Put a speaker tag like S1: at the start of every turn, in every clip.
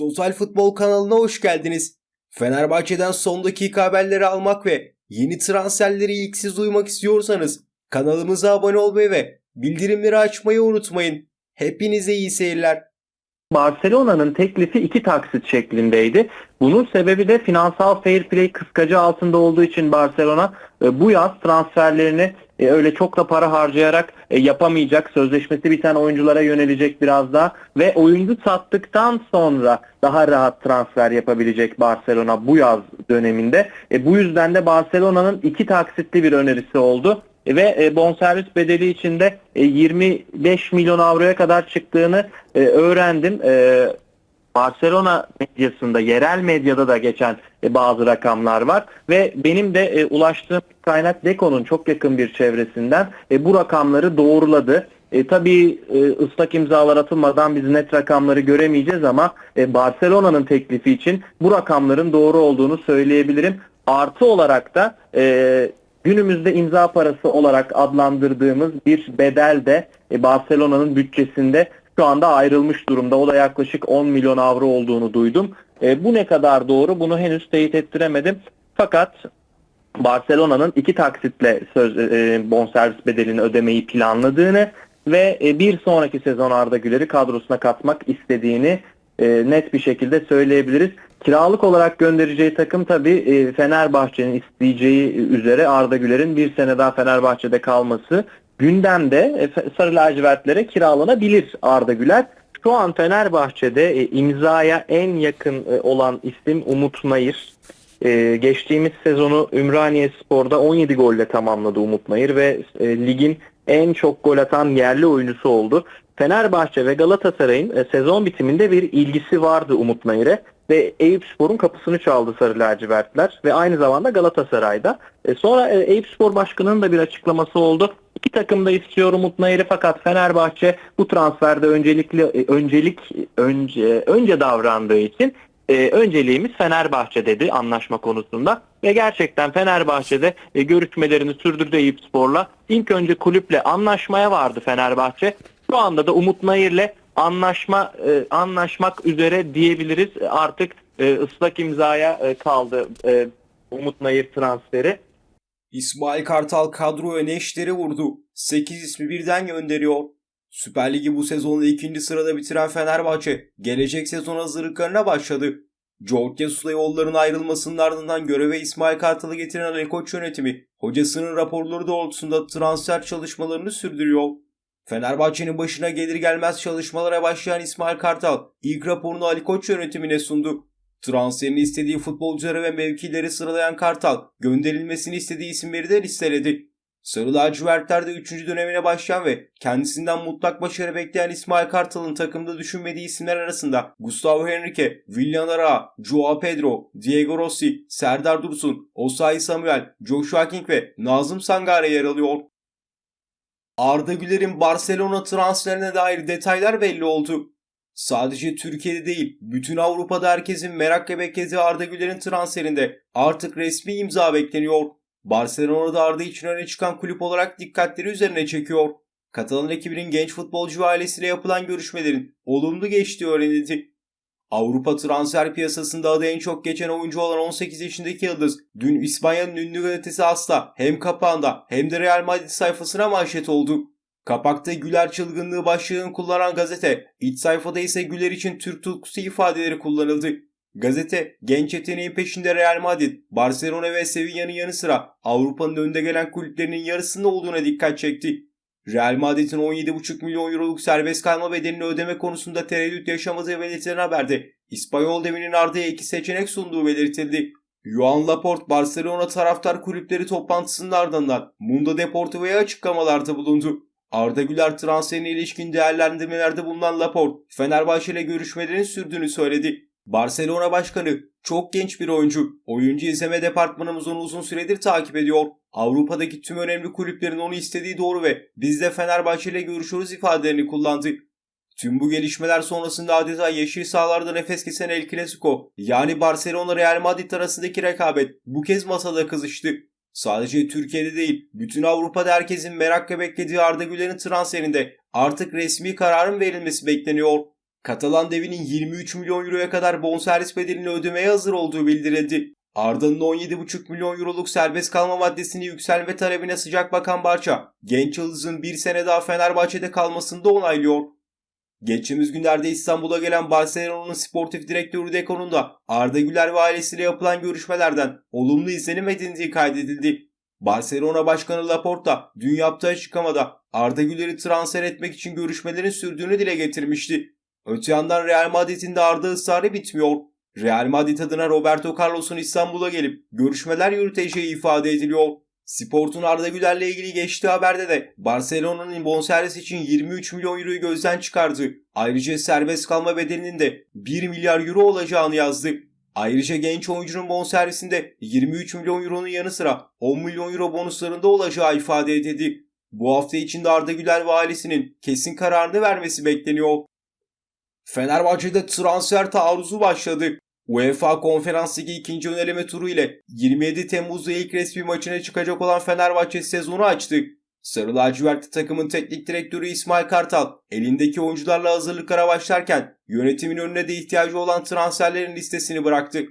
S1: Total Futbol kanalına hoş geldiniz. Fenerbahçe'den son dakika haberleri almak ve yeni transferleri ilk siz duymak istiyorsanız kanalımıza abone olmayı ve bildirimleri açmayı unutmayın. Hepinize iyi seyirler.
S2: Barcelona'nın teklifi iki taksit şeklindeydi. Bunun sebebi de finansal fair play kıskacı altında olduğu için Barcelona e, bu yaz transferlerini e, öyle çok da para harcayarak e, yapamayacak. Sözleşmesi biten oyunculara yönelecek biraz daha ve oyuncu sattıktan sonra daha rahat transfer yapabilecek Barcelona bu yaz döneminde. E, bu yüzden de Barcelona'nın iki taksitli bir önerisi oldu ve e, bonservis bedeli içinde e, 25 milyon avroya kadar çıktığını e, öğrendim. Barcelona medyasında, yerel medyada da geçen e, bazı rakamlar var ve benim de e, ulaştığım kaynak Deko'nun çok yakın bir çevresinden e, bu rakamları doğruladı. E, tabii e, ıslak imzalar atılmadan biz net rakamları göremeyeceğiz ama e, Barcelona'nın teklifi için bu rakamların doğru olduğunu söyleyebilirim. Artı olarak da e, günümüzde imza parası olarak adlandırdığımız bir bedel de Barcelona'nın bütçesinde şu anda ayrılmış durumda. O da yaklaşık 10 milyon avro olduğunu duydum. E, bu ne kadar doğru bunu henüz teyit ettiremedim. Fakat Barcelona'nın iki taksitle söz, e, bonservis bedelini ödemeyi planladığını ve e, bir sonraki sezon Arda Güler'i kadrosuna katmak istediğini e, net bir şekilde söyleyebiliriz. Kiralık olarak göndereceği takım tabii e, Fenerbahçe'nin isteyeceği üzere Arda Güler'in bir sene daha Fenerbahçe'de kalması gündemde Sarı lacivertlere kiralanabilir Arda Güler. Şu an Fenerbahçe'de e, imzaya en yakın e, olan isim Umut Nayır. E, geçtiğimiz sezonu Ümraniye Spor'da 17 golle tamamladı Umut Nayır ve ligin en çok gol atan yerli oyuncusu oldu. Fenerbahçe ve Galatasaray'ın sezon bitiminde bir ilgisi vardı Umut Nayır'e ve Eyüpspor'un kapısını çaldı Sarı lacivertler ve aynı zamanda Galatasaray'da. E, sonra e, Eyüpspor Başkanı'nın da bir açıklaması oldu. İki takım da istiyor Umut Nayır'ı fakat Fenerbahçe bu transferde öncelikli e, öncelik önce önce davrandığı için e, önceliğimiz Fenerbahçe dedi anlaşma konusunda ve gerçekten Fenerbahçe'de e, görüşmelerini sürdürdü Eyüpspor'la. İlk önce kulüple anlaşmaya vardı Fenerbahçe. Şu anda da Umut Nayır'le anlaşma e, anlaşmak üzere diyebiliriz. Artık e, ıslak imzaya e, kaldı e, Umut Nayır transferi.
S1: İsmail Kartal kadroya neşteri vurdu. 8 ismi birden gönderiyor. Süper Ligi bu sezonda ikinci sırada bitiren Fenerbahçe gelecek sezon hazırlıklarına başladı. George Jesus'la yolların ayrılmasının ardından göreve İsmail Kartal'ı getiren Ali Koç yönetimi hocasının raporları doğrultusunda transfer çalışmalarını sürdürüyor. Fenerbahçe'nin başına gelir gelmez çalışmalara başlayan İsmail Kartal ilk raporunu Ali Koç yönetimine sundu. Transferini istediği futbolcuları ve mevkileri sıralayan Kartal gönderilmesini istediği isimleri de listeledi. Sarı lacivertlerde 3. dönemine başlayan ve kendisinden mutlak başarı bekleyen İsmail Kartal'ın takımda düşünmediği isimler arasında Gustavo Henrique, Willian Ara, Joao Pedro, Diego Rossi, Serdar Dursun, Osayi Samuel, Joshua King ve Nazım Sangare yer alıyor. Arda Güler'in Barcelona transferine dair detaylar belli oldu. Sadece Türkiye'de değil, bütün Avrupa'da herkesin merakla beklediği Arda Güler'in transferinde artık resmi imza bekleniyor. Barcelona'da Arda için öne çıkan kulüp olarak dikkatleri üzerine çekiyor. Katalan ekibinin genç futbolcu ailesiyle yapılan görüşmelerin olumlu geçtiği öğrenildi. Avrupa transfer piyasasında adı en çok geçen oyuncu olan 18 yaşındaki Yıldız, dün İspanya'nın ünlü gazetesi Asla hem kapağında hem de Real Madrid sayfasına manşet oldu. Kapakta Güler çılgınlığı başlığını kullanan gazete, iç sayfada ise Güler için Türk tutkusu ifadeleri kullanıldı. Gazete, genç yeteneğin peşinde Real Madrid, Barcelona ve Sevilla'nın yanı sıra Avrupa'nın önde gelen kulüplerinin yarısında olduğuna dikkat çekti. Real Madrid'in 17,5 milyon euroluk serbest kalma bedelini ödeme konusunda tereddüt yaşamadığı belirtilen haberde İspanyol devinin Arda'ya iki seçenek sunduğu belirtildi. Joan Laporte Barcelona taraftar kulüpleri toplantısının ardından Mundo Deportivo'ya açıklamalarda bulundu. Arda Güler transferine ilişkin değerlendirmelerde bulunan Laporte, Fenerbahçe ile görüşmelerin sürdüğünü söyledi. Barcelona Başkanı çok genç bir oyuncu. Oyuncu izleme departmanımız onu uzun süredir takip ediyor. Avrupa'daki tüm önemli kulüplerin onu istediği doğru ve biz de Fenerbahçe ile görüşüyoruz ifadelerini kullandı. Tüm bu gelişmeler sonrasında adeta yeşil sahalarda nefes kesen El Clasico yani Barcelona Real Madrid arasındaki rekabet bu kez masada kızıştı. Sadece Türkiye'de değil, bütün Avrupa'da herkesin merakla beklediği Arda Güler'in transferinde artık resmi kararın verilmesi bekleniyor. Katalan devinin 23 milyon euroya kadar bonservis bedelini ödemeye hazır olduğu bildirildi. Arda'nın 17,5 milyon euroluk serbest kalma maddesini yükselme talebine sıcak bakan Barça, genç yıldızın bir sene daha Fenerbahçe'de kalmasını da onaylıyor. Geçtiğimiz günlerde İstanbul'a gelen Barcelona'nın sportif direktörü Deco'nun da Arda Güler ve ailesiyle yapılan görüşmelerden olumlu izlenim edindiği kaydedildi. Barcelona Başkanı Laporta dün yaptığı açıklamada Arda Güler'i transfer etmek için görüşmelerin sürdüğünü dile getirmişti. Öte yandan Real Madrid'in de Arda ısrarı bitmiyor. Real Madrid adına Roberto Carlos'un İstanbul'a gelip görüşmeler yürüteceği ifade ediliyor. Sport'un Arda Güler'le ilgili geçtiği haberde de Barcelona'nın bonservis için 23 milyon euroyu gözden çıkardı. Ayrıca serbest kalma bedelinin de 1 milyar euro olacağını yazdı. Ayrıca genç oyuncunun bonservisinde 23 milyon euronun yanı sıra 10 milyon euro bonuslarında olacağı ifade edildi. Bu hafta içinde Arda Güler ve kesin kararını vermesi bekleniyor. Fenerbahçe'de transfer taarruzu başladı. UEFA Konferans Ligi ikinci öneleme turu ile 27 Temmuz'da ilk resmi maçına çıkacak olan Fenerbahçe sezonu açtı. Sarı lacivertli takımın teknik direktörü İsmail Kartal elindeki oyuncularla hazırlıklara başlarken yönetimin önüne de ihtiyacı olan transferlerin listesini bıraktı.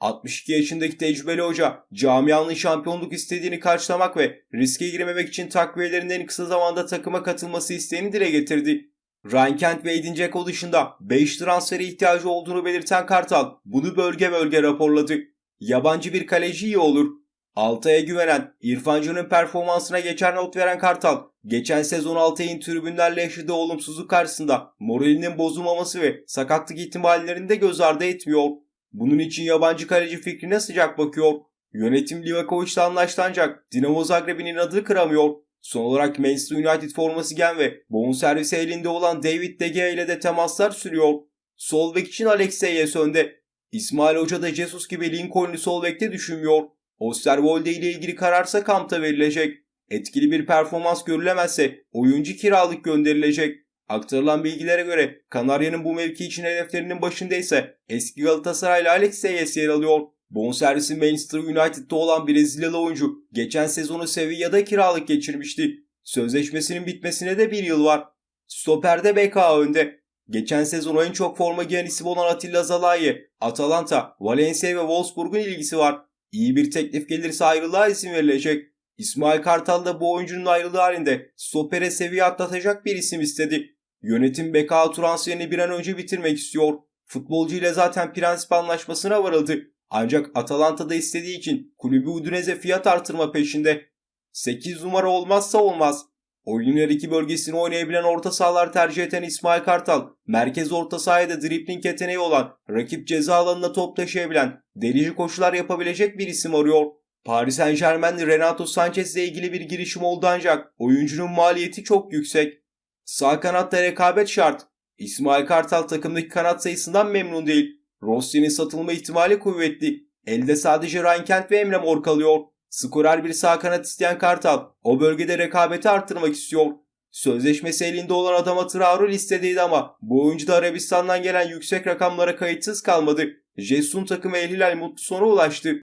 S1: 62 yaşındaki tecrübeli hoca camianın şampiyonluk istediğini karşılamak ve riske girmemek için takviyelerin en kısa zamanda takıma katılması isteğini dile getirdi. Ryan Kent ve Edin Dzeko dışında 5 transfere ihtiyacı olduğunu belirten Kartal bunu bölge bölge raporladı. Yabancı bir kaleci iyi olur. Altay'a güvenen İrfan Can'ın performansına geçer not veren Kartal, geçen sezon Altay'ın tribünlerle yaşadığı olumsuzluk karşısında moralinin bozulmaması ve sakatlık ihtimallerini de göz ardı etmiyor. Bunun için yabancı kaleci fikrine sıcak bakıyor. Yönetim Livakovic'le anlaştı ancak Dinamo Zagreb'in inadını kıramıyor. Son olarak Manchester United forması giyen ve bonservisi elinde olan David De Gea ile de temaslar sürüyor. Sol bek için Alex Telles önde. İsmail Hoca da Jesus gibi Lincoln'u sol bekte düşünmüyor. Osterwolde ile ilgili kararsa kampta verilecek. Etkili bir performans görülemezse oyuncu kiralık gönderilecek. Aktarılan bilgilere göre Kanarya'nın bu mevki için hedeflerinin başında ise eski Galatasaraylı Alex Telles yer alıyor. Bonservisi Manchester United'da olan Brezilyalı oyuncu geçen sezonu Sevilla'da kiralık geçirmişti. Sözleşmesinin bitmesine de bir yıl var. Stoper'de BK önde. Geçen sezon en çok forma giyen isim olan Atilla Zalai, Atalanta, Valencia ve Wolfsburg'un ilgisi var. İyi bir teklif gelirse ayrılığa isim verilecek. İsmail Kartal da bu oyuncunun ayrılığı halinde stopere seviye atlatacak bir isim istedi. Yönetim BK transferini bir an önce bitirmek istiyor. Futbolcu ile zaten prensip anlaşmasına varıldı. Ancak Atalanta'da istediği için kulübü Udinese'e fiyat artırma peşinde. 8 numara olmazsa olmaz. Oyunun iki bölgesini oynayabilen orta sahalar tercih eden İsmail Kartal, merkez orta sahada dripling yeteneği olan, rakip ceza alanına top taşıyabilen, delici koşular yapabilecek bir isim arıyor. Paris Saint Germain Renato Sanchez ile ilgili bir girişim oldu ancak oyuncunun maliyeti çok yüksek. Sağ kanatta rekabet şart. İsmail Kartal takımdaki kanat sayısından memnun değil. Rossi'nin satılma ihtimali kuvvetli. Elde sadece Ryan Kent ve Emre Mor kalıyor. Skorer bir sağ kanat isteyen Kartal o bölgede rekabeti arttırmak istiyor. Sözleşmesi elinde olan adama Traore listedeydi ama bu oyuncu da Arabistan'dan gelen yüksek rakamlara kayıtsız kalmadı. Jesun takımı El Hilal mutlu sona ulaştı.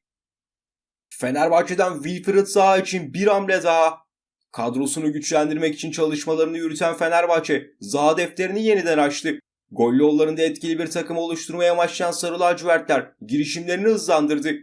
S1: Fenerbahçe'den Wilfried Zaha için bir hamle daha. Kadrosunu güçlendirmek için çalışmalarını yürüten Fenerbahçe Zaha defterini yeniden açtı. Gol yollarında etkili bir takım oluşturmaya amaçlayan Sarı Lacivertler girişimlerini hızlandırdı.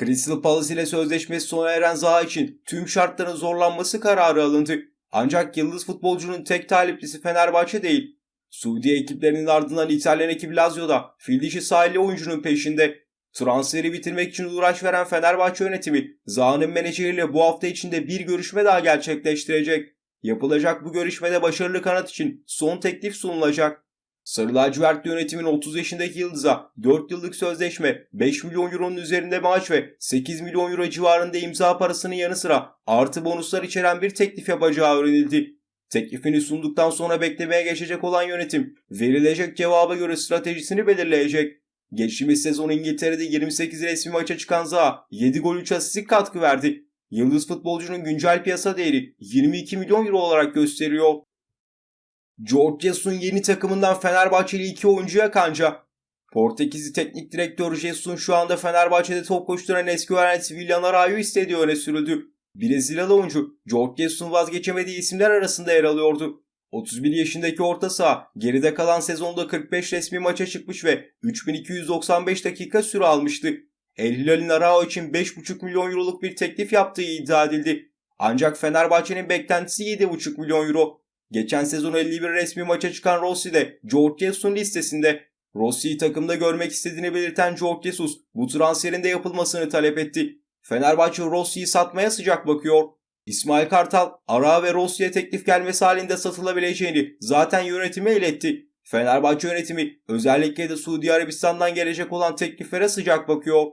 S1: Crystal Palace ile sözleşmesi sona eren Zaha için tüm şartların zorlanması kararı alındı. Ancak yıldız futbolcunun tek taliplisi Fenerbahçe değil. Suudi ekiplerinin ardından İtalyan ekibi Lazio da fil dişi sahilli oyuncunun peşinde. Transferi bitirmek için uğraş veren Fenerbahçe yönetimi Zaha'nın menajeriyle bu hafta içinde bir görüşme daha gerçekleştirecek. Yapılacak bu görüşmede başarılı kanat için son teklif sunulacak. Sarı lacivert yönetimin 30 yaşındaki Yıldız'a 4 yıllık sözleşme, 5 milyon euronun üzerinde maaş ve 8 milyon euro civarında imza parasının yanı sıra artı bonuslar içeren bir teklif yapacağı öğrenildi. Teklifini sunduktan sonra beklemeye geçecek olan yönetim verilecek cevaba göre stratejisini belirleyecek. Geçtiğimiz sezon İngiltere'de 28 resmi maça çıkan Zaha 7 gol 3 asistlik katkı verdi. Yıldız futbolcunun güncel piyasa değeri 22 milyon euro olarak gösteriyor. George yeni takımından Fenerbahçeli iki oyuncuya kanca. Portekizli teknik direktör Jesus'un şu anda Fenerbahçe'de top koşturan eski öğrencisi Willian Arayo istediği öne sürüldü. Brezilyalı oyuncu George vazgeçemediği isimler arasında yer alıyordu. 31 yaşındaki orta saha geride kalan sezonda 45 resmi maça çıkmış ve 3295 dakika süre almıştı. El Hilal'in Arao için 5,5 milyon euroluk bir teklif yaptığı iddia edildi. Ancak Fenerbahçe'nin beklentisi 7,5 milyon euro. Geçen sezon 51 resmi maça çıkan Rossi de George Jesus'un listesinde. Rossi'yi takımda görmek istediğini belirten George Jesus bu transferin de yapılmasını talep etti. Fenerbahçe Rossi'yi satmaya sıcak bakıyor. İsmail Kartal, Ara ve Rossi'ye teklif gelmesi halinde satılabileceğini zaten yönetime iletti. Fenerbahçe yönetimi özellikle de Suudi Arabistan'dan gelecek olan tekliflere sıcak bakıyor.